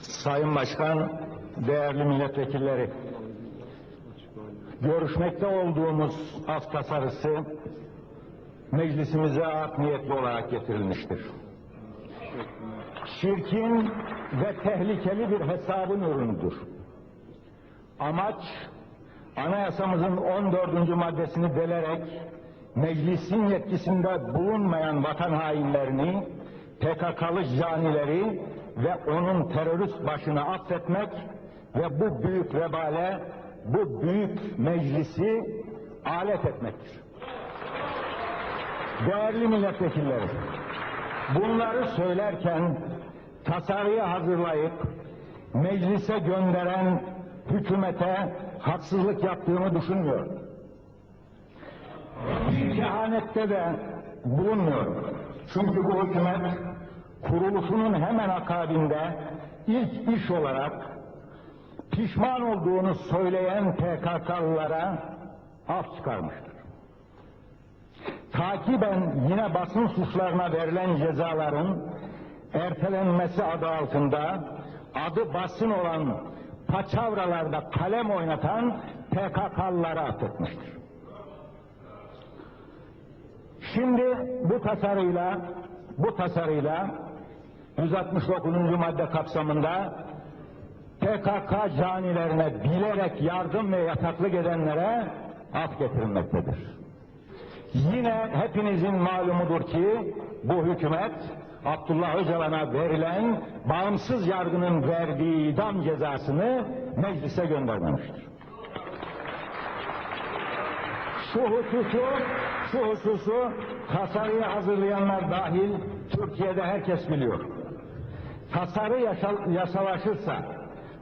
Sayın Başkan, değerli milletvekilleri, görüşmekte olduğumuz af tasarısı meclisimize art niyetli olarak getirilmiştir. Çirkin ve tehlikeli bir hesabın ürünüdür. Amaç, anayasamızın 14. maddesini delerek meclisin yetkisinde bulunmayan vatan hainlerini, PKK'lı canileri ve onun terörist başını affetmek ve bu büyük vebale, bu büyük meclisi alet etmektir. Değerli milletvekilleri, bunları söylerken tasarıyı hazırlayıp meclise gönderen hükümete haksızlık yaptığımı düşünmüyorum. Bir kehanette de bulunmuyorum. Çünkü bu hükümet kuruluşunun hemen akabinde ilk iş olarak pişman olduğunu söyleyen PKK'lılara af çıkarmıştır. Takiben yine basın suçlarına verilen cezaların ertelenmesi adı altında adı basın olan paçavralarda kalem oynatan PKK'lılara affetmiştir. Şimdi bu tasarıyla bu tasarıyla 169. madde kapsamında PKK canilerine bilerek yardım ve yataklık edenlere af getirilmektedir. Yine hepinizin malumudur ki bu hükümet Abdullah Öcalan'a verilen bağımsız yargının verdiği idam cezasını meclise göndermemiştir. Şu hususu, şu hususu tasarıyı hazırlayanlar dahil Türkiye'de herkes biliyor. Tasarı yasal, yasalaşırsa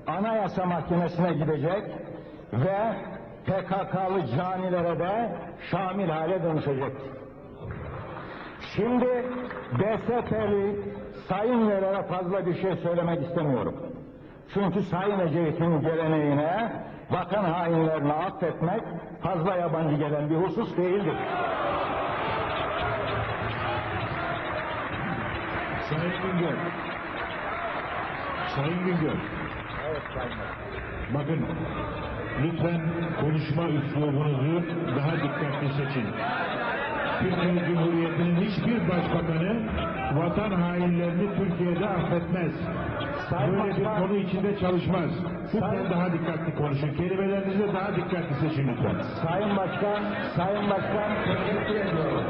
Anayasa Mahkemesi'ne gidecek ve PKK'lı canilere de şamil hale dönüşecektir. Şimdi DSP'li sayın Yerel'e fazla bir şey söylemek istemiyorum. Çünkü Sayın Ecevit'in geleneğine vatan hainlerini affetmek fazla yabancı gelen bir husus değildir. Sayın Güngör. Sayın Güngör. Evet Sayın Bakın lütfen konuşma üslubunuzu daha dikkatli seçin. Türkiye Cumhuriyeti'nin hiçbir başbakanı vatan hainlerini Türkiye'de affetmez. Sayın Böyle bir Başkan- konu içinde çalışmaz. Lütfen Sayın- daha dikkatli konuşun. Kelimelerinizi daha dikkatli seçin lütfen. Sayın Başkan, Sayın Başkan teşekkür ediyorum.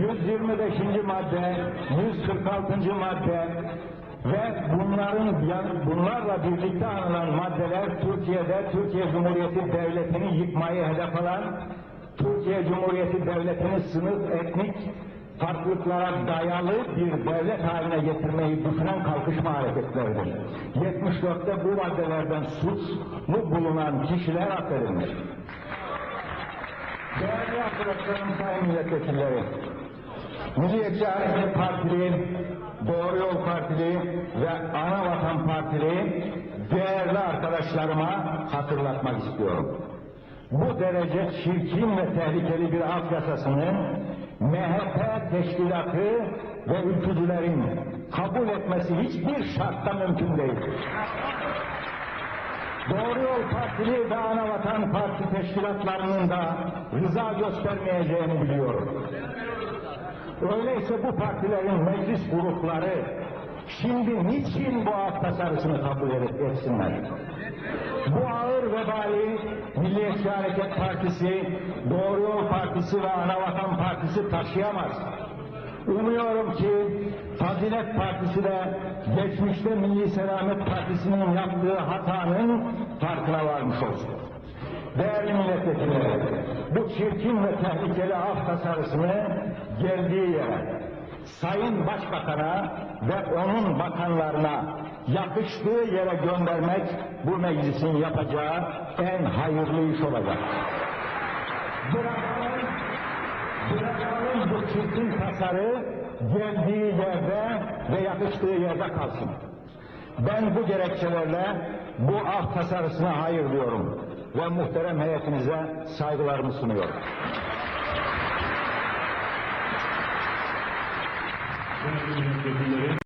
125. madde, 146. madde ve bunların bunlarla birlikte anılan maddeler Türkiye'de Türkiye Cumhuriyeti Devleti'ni yıkmayı hedef alan Türkiye Cumhuriyeti Devleti'ni sınıf etnik farklılıklara dayalı bir devlet haline getirmeyi düşünen kalkışma hareketleridir. 74'te bu maddelerden suçlu bulunan kişiler affedilmiş. Değerli arkadaşlarım, sayın milletvekilleri, Milliyetçi Hareket Partili, Doğru Yol Partili ve Ana Vatan Partili değerli arkadaşlarıma hatırlatmak istiyorum. Bu derece çirkin ve tehlikeli bir af yasasını MHP teşkilatı ve ülkücülerin kabul etmesi hiçbir şartta mümkün değildir. Doğru Yol Partili ve Anavatan Parti teşkilatlarının da rıza göstermeyeceğini biliyorum. Öyleyse bu partilerin meclis grupları şimdi niçin bu af tasarısını kabul et- etsinler? Bu ağır vebali Milliyetçi Hareket Partisi, Doğru Yol Partisi ve Anavatan Partisi taşıyamaz. Umuyorum ki Fazilet Partisi de geçmişte Milli Selamet Partisi'nin yaptığı hatanın farkına varmış olsun. Değerli milletvekilleri, bu çirkin ve tehlikeli af tasarısını geldiği yere, Sayın Başbakan'a ve onun bakanlarına yakıştığı yere göndermek bu meclisin yapacağı en hayırlı iş olacak. Bırakalım, bırakalım bu çirkin tasarı geldiği yerde ve yakıştığı yerde kalsın. Ben bu gerekçelerle bu af tasarısına hayır diyorum ve muhterem heyetinize saygılarımı sunuyorum. Sayın milletvekilleri.